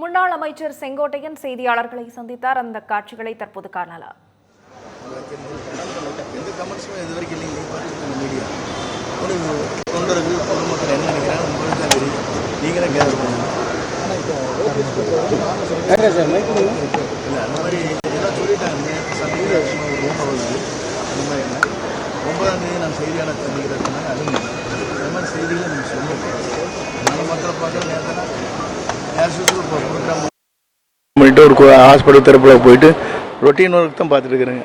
முன்னாள் அமைச்சர் செங்கோட்டையன் செய்தியாளர்களை சந்தித்தார். அந்த காட்சிகளை தற்போது காணலாம். தொண்டர்கள் பொதுமக்கள் என்ன நினைக்கிறாங்க? உங்களுக்கு தான் தெரியும். நீங்கள் தான் கேதர் பண்ணுங்க இல்லை அந்த மாதிரி எல்லாம் சொல்லிட்டாங்க. நேற்று சந்தையில் சும்மா ஒரு ரூம் வருது. அந்த மாதிரி என்ன? ஒன்பதாம் தேதி நான் செய்தியாளர் சந்திக்கிறேன் சொன்னாங்க அதுவும் பண்ணிட்டு ஒரு ஹாஸ்பிட்டல் தரப்பில் போயிட்டு ரொட்டீன் ஒர்க் தான் பார்த்துட்டு இருக்கிறேங்க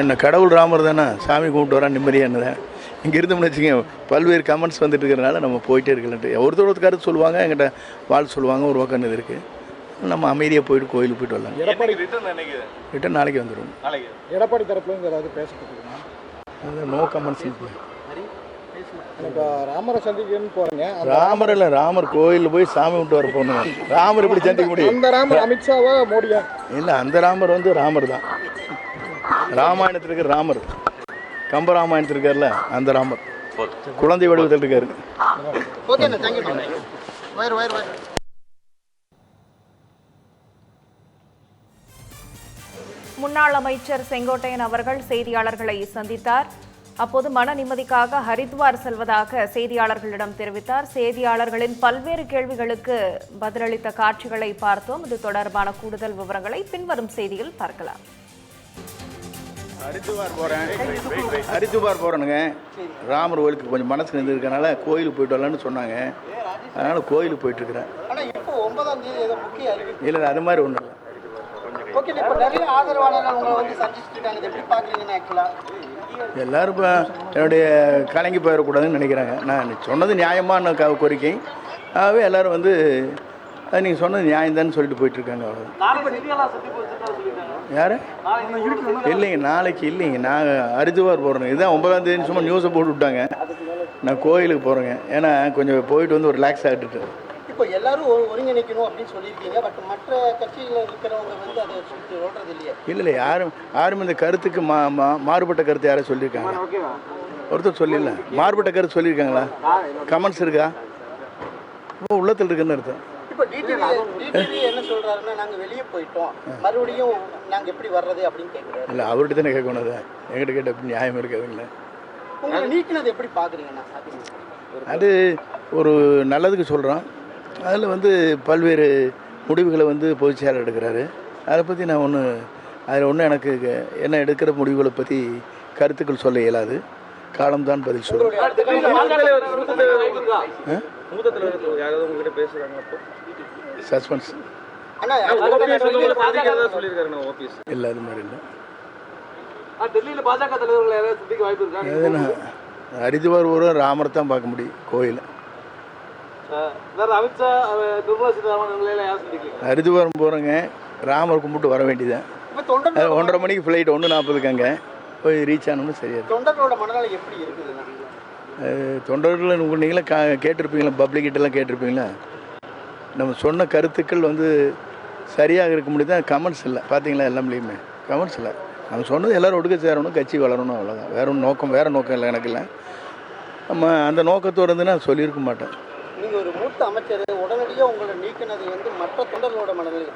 என்ன கடவுள் ராமர் தானே? சாமி கும்பிட்டு வரா நிம்மதியாக என்னதான் இங்கே இருந்தோம்னு வச்சுங்க பல்வேறு கமெண்ட்ஸ் வந்துட்டு இருக்கிறனால நம்ம போயிட்டே இருக்கலன்ட்டு. ஒருத்தர் ஒருத்தர் கருத்து சொல்லுவாங்க எங்கிட்ட வாழ் சொல்லுவாங்க ஒரு பக்கம் இது இருக்குது நம்ம அமைதியாக போயிட்டு கோயிலுக்கு போயிட்டு வரலாம். ரிட்டர்ன் நாளைக்கு வந்துடும் நாளைக்கு. எடப்பாடி தரப்புல இருந்து ஏதாவது பேசப்பட்டிருக்குமா? அது நோ கமெண்ட்ஸ் ராமரை சந்திக்கணும்னு போறீங்க. அந்த- ராமர் இல்லை ராமர் கோயிலில் போய் சாமி கும்பிட்டு வர போகணும் ராமர் எப்படி சந்திக்க முடியும்? அந்த ராமர் அமித்ஷாவா மோடியா? இல்லை அந்த ராமர் வந்து ராமர் தான். ராமாயணத்தில் இருக்கிற ராமர். கம்ப ராமாயணத்தில் இருக்கார்ல அந்த ராமர். குழந்தை வடிவத்தில் இருக்காரு. முன்னாள் அமைச்சர் செங்கோட்டையன் அவர்கள் செய்தியாளர்களை சந்தித்தார். அப்போது மன நிம்மதிக்காக ஹரித்வார் செல்வதாக செய்தியாளர்களிடம் தெரிவித்தார். செய்தியாளர்களின் பல்வேறு கேள்விகளுக்கு பதிலளித்த காட்சிகளை பார்த்தோம். இது தொடர்பான கூடுதல் விவரங்களை பின்வரும் செய்தியில் பார்க்கலாம். ஹரித்துவார் போகிறேன் ஹரித்துவார் போகிறேனுங்க ராமர் கோயிலுக்கு கொஞ்சம் மனசு இருந்ததுக்கனால கோயிலுக்கு போயிட்டு வரலான்னு சொன்னாங்க. அதனால் கோயிலுக்கு போயிட்டுருக்கிறேன் ஆனா இப்போ ஒன்பதாம் தேதி ஏதோ முக்கிய அறிவிப்பு இல்லை அது மாதிரி ஒன்றும் இல்லை. எல்லாரும் இப்போ என்னுடைய கலங்கி போயிடக்கூடாதுன்னு நினைக்கிறாங்க. நான் சொன்னது நியாயமான கோரிக்கை. ஆகவே எல்லாரும் வந்து அது நீங்கள் சொன்னது நியாயம்தான்னு சொல்லிட்டு போயிட்டுருக்காங்க அவ்வளோ யார்? இல்லைங்க நாளைக்கு இல்லைங்க. நான் ஹரித்துவார் போகிறேங்க இதுதான் ஒன்பதாம் தேதி சும்மா நியூஸை போட்டு விட்டாங்க. நான் கோயிலுக்கு போகிறேங்க ஏன்னா கொஞ்சம் போயிட்டு வந்து ஒரு ரிலாக்ஸ் ஆகிட்டு இப்போ எல்லாரும் ஒருங்கிணைக்கணும் அப்படின்னு சொல்லியிருக்கீங்க. பட் மற்ற கட்சியில் இருக்கிறவங்க வந்து அதை சொல்றது இல்லையே. இல்லை இல்லை யாரும் யாரும் இந்த கருத்துக்கு மா மா மாறுபட்ட கருத்து யாரும் சொல்லியிருக்காங்க ஒருத்தர் சொல்லல மாறுபட்ட கருத்து சொல்லியிருக்காங்களா? கமெண்ட்ஸ் இருக்கா? ரொம்ப உள்ளத்தில் இருக்குன்னு அர்த்தம். இப்போ டிடிவி டிடிவி என்ன சொல்றாருன்னா நாங்க வெளியே போயிட்டோம். மறுபடியும் நாங்க எப்படி வர்றது அப்படின்னு கேட்குறாரு இல்லை அவர்கிட்ட தானே கேட்கணும் அதை என்கிட்ட கேட்ட எப்படி நியாயம் இருக்காதுங்களே நீக்கினது எப்படி பாக்குறீங்கண்ணா அது ஒரு நல்லதுக்கு சொல்கிறோம் அதில் வந்து பல்வேறு முடிவுகளை வந்து பொதுச் செயலர் எடுக்கிறாரு. அதை பற்றி நான் ஒன்று அதில் ஒன்றும் எனக்கு என்ன எடுக்கிற முடிவுகளை பற்றி கருத்துக்கள் சொல்ல இயலாது. காலம்தான் பதில் அப்போ? சஸ்பென்ஸ். இல்லை அது மாதிரி இல்லை. டெல்லியில பாஜக தலைவர்கள் யாராவது சந்திக்க வாய்ப்பு இருக்கா? அது நான் ஹரித்துவார் ஊரும் ராமர் தான் பார்க்க முடியும் கோயில். ஹரித்துவாரம் போகிறோங்க ராமர் கும்பிட்டு வர வேண்டியதான் ஒன்றரை மணிக்கு ஃப்ளைட் ஒன்று நாற்பதுக்கு அங்கே. போய் ரீச் ஆனோம்னு சரியா. தொண்டர்களோட மனநிலை எப்படி இருக்குதுண்ணா அது தொண்டர்கள் உங்கள் நீங்களும் கா கேட்டிருப்பீங்களா? பப்ளிக்கிட்டலாம் கேட்டிருப்பீங்களா? நம்ம சொன்ன கருத்துக்கள் வந்து சரியாக இருக்க முடியுது? கமெண்ட்ஸ் இல்லை. பார்த்தீங்களா எல்லாம்லேயுமே. கமெண்ட்ஸ் இல்லை. நம்ம சொன்னது எல்லோரும் ஒடுக்க சேரணும் கட்சி வளரணும் அவ்வளோதான் வேற நோக்கம் வேறு நோக்கம் இல்லை எனக்கு இல்லை. நம்ம அந்த நோக்கத்தோடு இருந்து நான் சொல்லியிருக்க மாட்டேன். நீங்க ஒரு மூத்த அமைச்சர் உடனடியாக உங்களை நீக்கினது வந்து மற்ற தொண்டர்களோட மனநிலை?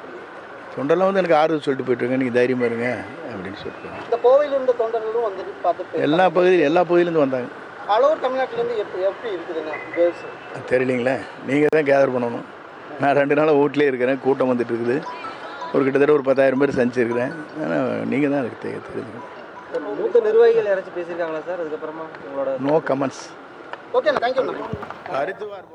தொண்டெல்லாம் வந்து எனக்கு ஆறுதல் சொல்லிட்டு போயிட்டுருங்க நீங்கள் தைரியமாக இருங்க அப்படின்னு சொல்லிட்டு இந்த கோவையில் இருந்த தொண்டர்களும் வந்துட்டு பார்த்துட்டு எல்லா பகுதியும் எல்லா பகுதியிலேருந்து வந்தாங்க. ஓவர் தமிழ்நாட்டிலேருந்து எப்படி எப்படி இருக்குதுங்க கேர்ள்ஸ் தெரியலீங்களே நீங்கள் தான் கேதர் பண்ணணும். நான் ரெண்டு நாளாக வீட்டிலே இருக்கிறேன் கூட்டம் வந்துட்டு இருக்குது. ஒரு கிட்டத்தட்ட ஒரு பத்தாயிரம் பேர் சந்திச்சிருக்கிறேன். ஆனால் நீங்கள் தான் எனக்கு தெரிய தெரிஞ்சுக்கணும். மூத்த நிர்வாகிகள் யாராச்சும் பேசியிருக்காங்களா சார் அதுக்கப்புறமா உங்களோட நோ கமெண்ட்ஸ் ஓகேண்ணா தேங்க்யூண்ணா ஹரித்துவார்